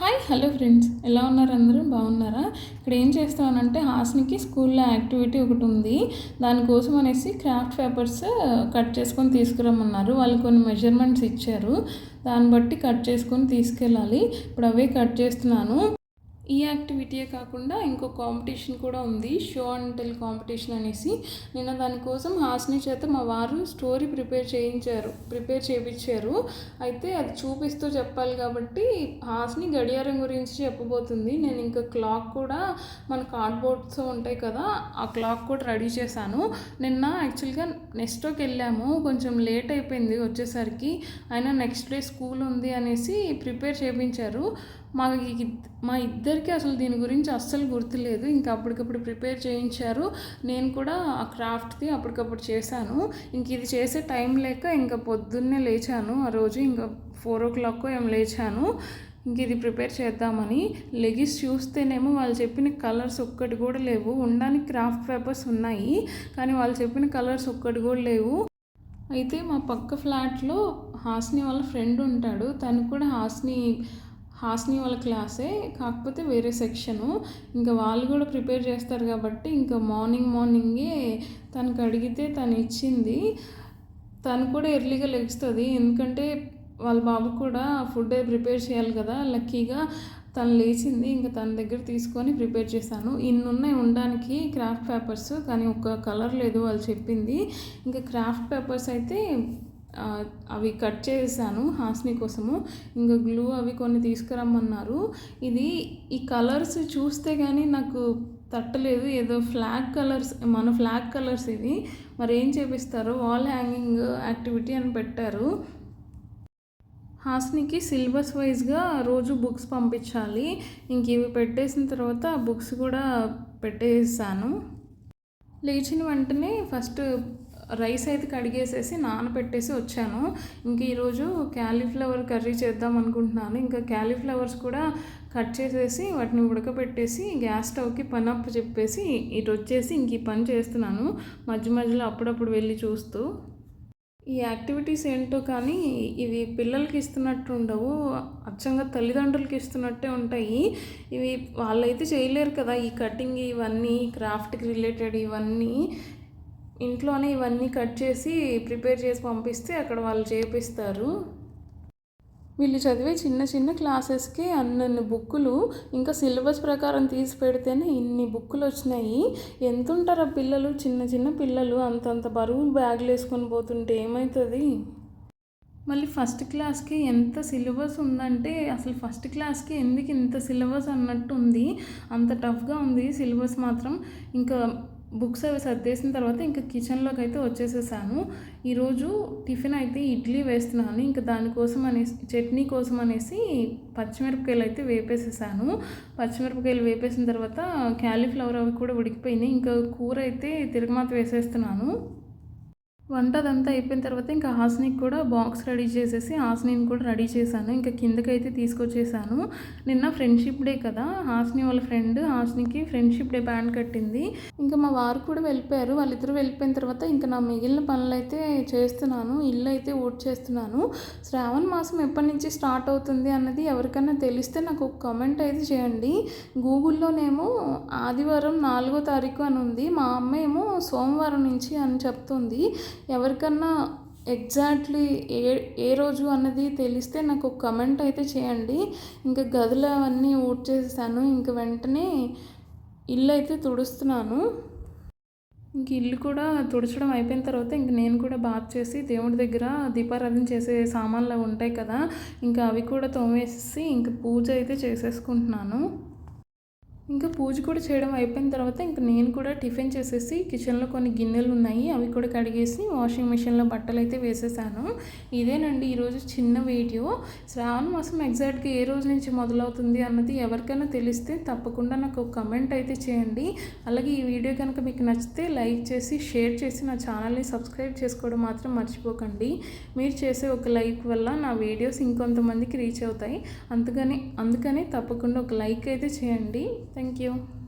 Hi hello friends. ఎలా ఉన్నారు అందరూ? బాగున్నారా? ఇక్కడ ఏం చేస్తామనంటే హాస్నికి స్కూల్లో యాక్టివిటీ ఒకటి ఉంది. దానికోసం అనేసి క్రాఫ్ట్ పేపర్స్ కట్ చేసుకొని తీసుకురమ్మన్నారు. వాళ్ళు కొన్ని మెజర్మెంట్స్ ఇచ్చారు. దాన్ని బట్టి కట్ చేసుకొని తీసుకెళ్ళాలి. ఇప్పుడు అవే కట్ చేస్తున్నాను. ఈ యాక్టివిటీయే కాకుండా ఇంకో కాంపిటీషన్ కూడా ఉంది షో అండ్ టెల్ కాంపిటీషన్ అనేసి. నిన్న దానికోసం హాస్ని చేత మా వారు స్టోరీ ప్రిపేర్ చేయించారు ప్రిపేర్ చేయించారు అయితే అది చూపిస్తూ చెప్పాలి కాబట్టి హాస్ని గడియారం గురించి చెప్పబోతుంది. నేను ఇంకా క్లాక్ కూడా మన కార్డ్బోర్డ్స్ ఉంటాయి కదా ఆ క్లాక్ కూడా రెడీ చేశాను. నిన్న యాక్చువల్గా నెక్స్ట్కి వెళ్ళాము కొంచెం లేట్ అయిపోయింది వచ్చేసరికి. అయినా నెక్స్ట్ డే స్కూల్ ఉంది అనేసి ప్రిపేర్ చేయించారు మా మా ఇద్దరికి అసలు దీని గురించి అస్సలు గుర్తులేదు. ఇంకా అప్పటికప్పుడు ప్రిపేర్ చేయించారు. నేను కూడా ఆ క్రాఫ్ట్ది అప్పటికప్పుడు చేశాను. ఇంక ఇది చేసే టైం లేక ఇంకా పొద్దున్నే లేచాను. ఆ రోజు ఇంకా ఫోర్ ఓ క్లాక్ ఏం లేచాను. ఇంక ఇది ప్రిపేర్ చేద్దామని. లెగిస్ చూస్తేనేమో వాళ్ళు చెప్పిన కలర్స్ ఒక్కటి కూడా లేవు. ఉండడానికి క్రాఫ్ట్ పేపర్స్ ఉన్నాయి. కానీ వాళ్ళు చెప్పిన కలర్స్ ఒక్కటి కూడా లేవు. అయితే మా పక్క ఫ్లాట్లో హాస్ని వాళ్ళ ఫ్రెండ్ ఉంటాడు. తను కూడా హాస్ని హాస్ని వాళ్ళ క్లాసే కాకపోతే వేరే సెక్షను. ఇంకా వాళ్ళు కూడా ప్రిపేర్ చేస్తారు కాబట్టి ఇంకా మార్నింగ్ మార్నింగే తనకు అడిగితే తను ఇచ్చింది. తను కూడా ఎర్లీగా లెగుస్తుంది. ఎందుకంటే వాళ్ళ బాబు కూడా ఫుడ్ ప్రిపేర్ చేయాలి కదా. లక్కీగా తను లేచింది. ఇంకా తన దగ్గర తీసుకొని ప్రిపేర్ చేశాను. ఇన్నున్నాయి ఉండడానికి క్రాఫ్ట్ పేపర్స్ కానీ ఒక కలర్ లేదు వాళ్ళు చెప్పింది. ఇంకా క్రాఫ్ట్ పేపర్స్ అయితే అవి కట్ చేశాను హాస్ని కోసము. ఇంకా గ్లూ అవి కొన్ని తీసుకురమ్మన్నారు. ఇది ఈ కలర్స్ చూస్తే కానీ నాకు తట్టలేదు. ఏదో ఫ్లాగ్ కలర్స్ మన ఫ్లాగ్ కలర్స్ ఇది మరి ఏం చేపిస్తారు వాల్ హ్యాంగింగ్ యాక్టివిటీ అని పెట్టారు. హాస్నికి సిలబస్ వైజ్గా రోజు బుక్స్ పంపించాలి. ఇంక ఇవి పెట్టేసిన తర్వాత బుక్స్ కూడా పెట్టేసాను. లేచిన వెంటనే ఫస్ట్ రైస్ అయితే కడిగేసేసి నానబెట్టేసి వచ్చాను. ఇంక ఈరోజు క్యాలీఫ్లవర్ కర్రీ చేద్దాం అనుకుంటున్నాను. ఇంకా క్యాలీఫ్లవర్స్ కూడా కట్ చేసేసి వాటిని ఉడకబెట్టేసి గ్యాస్ స్టవ్కి పని అప్ చెప్పేసి ఇటు వచ్చేసి ఇంక ఈ పని చేస్తున్నాను. మధ్య మధ్యలో అప్పుడప్పుడు వెళ్ళి చూస్తూ. ఈ యాక్టివిటీస్ ఏంటో కానీ ఇవి పిల్లలకి ఇస్తున్నట్టు ఉండవు. అచ్చంగా తల్లిదండ్రులకి ఇస్తున్నట్టే ఉంటాయి. ఇవి వాళ్ళైతే చేయలేరు కదా ఈ కటింగ్ ఇవన్నీ క్రాఫ్ట్కి రిలేటెడ్ ఇవన్నీ. ఇంట్లోనే ఇవన్నీ కట్ చేసి ప్రిపేర్ చేసి పంపిస్తే అక్కడ వాళ్ళు చేపిస్తారు. వీళ్ళు చదివే చిన్న చిన్న క్లాసెస్కి అన్నన్ని బుక్కులు ఇంకా సిలబస్ ప్రకారం తీసి పెడితేనే ఇన్ని బుక్కులు వచ్చినాయి. ఎంత ఆ పిల్లలు? చిన్న చిన్న పిల్లలు అంతంత బరువు బ్యాగులు వేసుకొని పోతుంటే ఏమవుతుంది మళ్ళీ ఫస్ట్ క్లాస్కి ఎంత సిలబస్ ఉందంటే అసలు ఫస్ట్ క్లాస్కి ఎందుకు ఇంత సిలబస్ అన్నట్టు ఉంది అంత టఫ్గా ఉంది సిలబస్ మాత్రం. ఇంకా బుక్స్ అవి సర్దేసిన తర్వాత ఇంకా కిచెన్లోకి అయితే వచ్చేసేసాను. ఈరోజు టిఫిన్ అయితే ఇడ్లీ వేస్తున్నాను. ఇంకా దానికోసం అనేసి చట్నీ కోసం అనేసి పచ్చిమిరపకాయలు అయితే వేపేసేసాను. పచ్చిమిరపకాయలు వేపేసిన తర్వాత క్యాలీఫ్లవర్ అవి కూడా ఉడికిపోయినాయి. ఇంకా కూర అయితే తిరగమాత వేసేస్తున్నాను. వంట అదంతా అయిపోయిన తర్వాత ఇంకా హాస్నికి కూడా బాక్స్ రెడీ చేసేసి హాస్నిని కూడా రెడీ చేశాను. ఇంకా కిందకైతే తీసుకొచ్చేసాను. నిన్న ఫ్రెండ్షిప్ డే కదా హాస్ని వాళ్ళ ఫ్రెండ్ హాస్నికి ఫ్రెండ్షిప్ డే బ్యాండ్ కట్టింది. ఇంకా మా వారు కూడా వెళ్ళిపోయారు. వాళ్ళిద్దరూ వెళ్ళిపోయిన తర్వాత ఇంకా నా మిగిలిన పనులు అయితే చేస్తున్నాను. ఇల్లు అయితే ఓట్ చేస్తున్నాను. శ్రావణ మాసం ఎప్పటి నుంచి స్టార్ట్ అవుతుంది అన్నది ఎవరికైనా తెలిస్తే నాకు ఒక కమెంట్ అయితే చేయండి. గూగుల్లోనేమో ఆదివారం నాలుగో తారీఖు అని ఉంది. మా అమ్మ ఏమో సోమవారం నుంచి అని చెప్తుంది. ఎవరికన్నా ఎగ్జాక్ట్లీ ఏ ఏ రోజు అన్నది తెలిస్తే నాకు ఒక కమెంట్ అయితే చేయండి. ఇంకా గదులు అవన్నీ ఊట్ చేసేసాను ఇంక వెంటనే ఇల్లు అయితే తుడుస్తున్నాను. ఇంక ఇల్లు కూడా తుడచడం అయిపోయిన తర్వాత ఇంక నేను కూడా బాత్ చేసి దేవుడి దగ్గర దీపారాధన చేసే సామాన్లు ఉంటాయి కదా ఇంకా అవి కూడా తోమేసి ఇంక పూజ అయితే చేసేసుకుంటున్నాను. ఇంకా పూజ కూడా చేయడం అయిపోయిన తర్వాత ఇంకా నేను కూడా టిఫిన్ చేసేసి కిచెన్లో కొన్ని గిన్నెలు ఉన్నాయి అవి కూడా కడిగేసి వాషింగ్ మిషన్లో బట్టలు అయితే వేసేసాను. ఇదేనండి ఈరోజు చిన్న వీడియో. శ్రావణ మాసం ఎగ్జాక్ట్గా ఏ రోజు నుంచి మొదలవుతుంది అన్నది ఎవరికైనా తెలిస్తే తప్పకుండా నాకు ఒక కమెంట్ అయితే చేయండి. అలాగే ఈ వీడియో కనుక మీకు నచ్చితే లైక్ చేసి షేర్ చేసి నా ఛానల్ని సబ్స్క్రైబ్ చేసుకోవడం మాత్రం మర్చిపోకండి. మీరు చేసే ఒక లైక్ వల్ల నా వీడియోస్ ఇంకొంతమందికి రీచ్ అవుతాయి. అందుకని అందుకని తప్పకుండా ఒక లైక్ అయితే చేయండి. Thank you.